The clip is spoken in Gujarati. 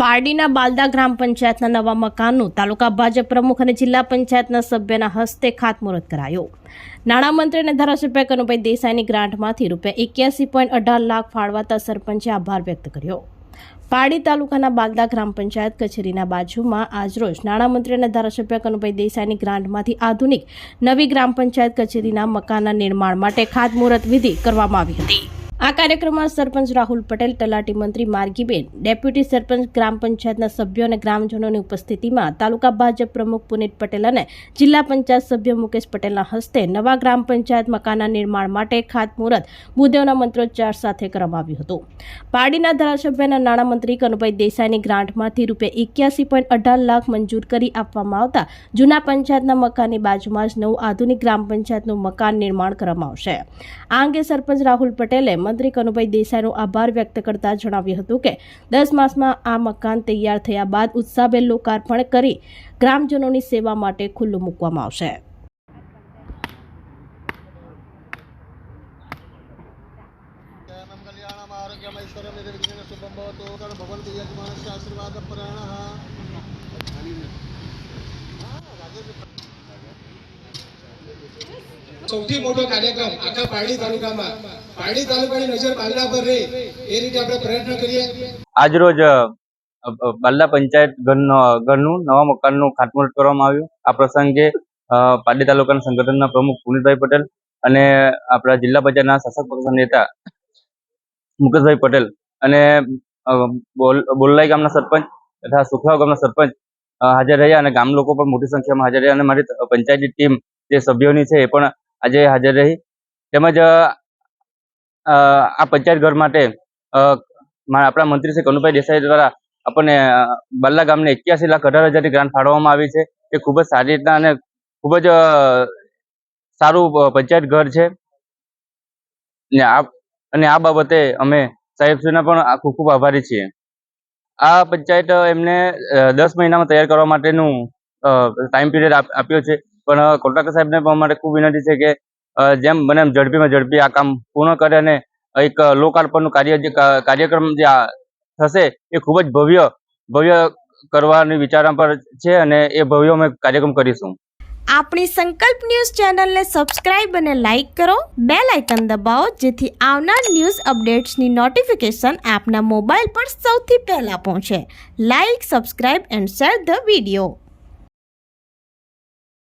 પારડીના બાલદા ગ્રામ પંચાયતના નવા મકાનનું તાલુકા ભાજપ પ્રમુખ અને જિલ્લા પંચાયતના સભ્યના હસ્તે ખાતમુહૂર્ત કરાયો. નાણામંત્રી અને ધારાસભ્ય કનુભાઈ દેસાઈની ગ્રાન્ટમાંથી રૂપિયા એક્યાસી પોઈન્ટ અઢાર લાખ ફાળવાતા સરપંચે આભાર વ્યક્ત કર્યો. પારડી તાલુકાના બાલદા ગ્રામ પંચાયત કચેરીના બાજુમાં આજરોજ નાણામંત્રી અને ધારાસભ્ય કનુભાઈ દેસાઈની ગ્રાન્ટમાંથી આધુનિક નવી ગ્રામ પંચાયત કચેરીના મકાનના નિર્માણ માટે ખાતમુહૂર્ત વિધિ કરવામાં આવી હતી. આ કાર્યક્રમમાં સરપંચ રાહુલ પટેલ, તલાટી મંત્રી માર્ગીબેન, ડેપ્યુટી સરપંચ ગ્રામ પંચાયતના સભ્યો અને ગ્રામજનોની ઉપસ્થિતિમાં તાલુકા ભાજપ પ્રમુખ પુનિત પટેલ અને જિલ્લા પંચાયત સભ્ય મુકેશ પટેલના હસ્તે નવા ગ્રામ પંચાયત મકાનના નિર્માણ માટે ખાતમુહૂર્ત બુદ્ધેવના મંત્રોચ્ચાર સાથે કરવામાં આવ્યું હતું. પારડીના ધારાસભ્યના નાણામંત્રી કનુભાઈ દેસાઈની ગ્રાન્ટમાંથી રૂપિયા એક્યાસી પોઈન્ટ અઢાર લાખ મંજૂર કરી આપવામાં આવતા જૂના પંચાયતના મકાનની બાજુમાં જ નવું આધુનિક ગ્રામ પંચાયતનું મકાન નિર્માણ કરવામાં આવશે. આ અંગે સરપંચ રાહુલ પટેલે મંત્રી કનુભાઈ દેસાઈનો આભાર વ્યક્ત કરતા જણાવ્યું હતું કે દસ માસમાં આ મકાન તૈયાર થયા બાદ ઉત્સાહભેર લોકાર્પણ કરી ગ્રામજનોની સેવા માટે ખુલ્લું મૂકવામાં આવશે. ભગવાન. આશીર્વાદ સૌથી મોટો કાર્યક્રમ આખા પારડી તાલુકામાં. પારડી તાલુકાની નજર બાલડા પર રહે. એ રીતે આપણે પ્રયત્ન કરીએ. આજરોજ અ, પંચાયત ઘરનો ઘરનું નવા મકાનનું ખાતમુહૂર્ત કરવામાં આવ્યું. આ પ્રસંગે પારડી તાલુકાના સંગઠનના પ્રમુખ પુનિતભાઈ પટેલ અને આપણા જિલ્લા પંચાયતના શાસક પક્ષના નેતા મુકેશભાઈ પટેલ અને બોલલાઈ ગામના સરપંચ તથા સુખરાવ ગામના સરપંચ હાજર રહ્યા અને ગામ લોકો પણ મોટી સંખ્યામાં હાજર રહ્યા. અને મારી પંચાયતની ટીમ જે સભ્યોની છે એ પણ આજે હાજર રહી. તેમજ આ પંચાયત ઘર માટે આપણા મંત્રી શ્રી કનુભાઈ દેસાઈ દ્વારા આપણને બલ્લા બાલા ગામને એક્યાસી લાખ અઢાર હજારની ગ્રાન્ટ ફાળવવામાં આવી છે. એ ખૂબ જ સારી રીતના અને ખૂબ જ સારું પંચાયત ઘર છે. ને આ, અને આ બાબતે અમે સાહેબશ્રીના પણ ખૂબ ખૂબ આભારી છીએ. આ પંચાયત એમને દસ મહિનામાં તૈયાર કરવા માટેનું ટાઈમ પીરિયડ આપ્યો છે. પણ કોન્ટ્રાક્ટર સાહેબને પણ અમારે ખૂબ વિનંતી છે કે જેમ બને એમ ઝડપીમાં ઝડપી આ કામ પૂર્ણ કરે અને એક લોકાર્પણનું કાર્ય જે કાર્યક્રમ જે થશે એ ખૂબ જ ભવ્ય ભવ્ય કરવાની વિચારણા પર છે અને એ ભવ્ય અમે કાર્યક્રમ કરીશું. આપણી સંકલ્પ ન્યૂઝ ચેનલને સબસ્ક્રાઇબ અને લાઇક કરો બે લાઇકન દબાવો, જેથી આવનાર ન્યૂઝ અપડેટ્સની નોટિફિકેશન આપના મોબાઈલ પર સૌથી પહેલાં પહોંચે. Like, subscribe and share the video.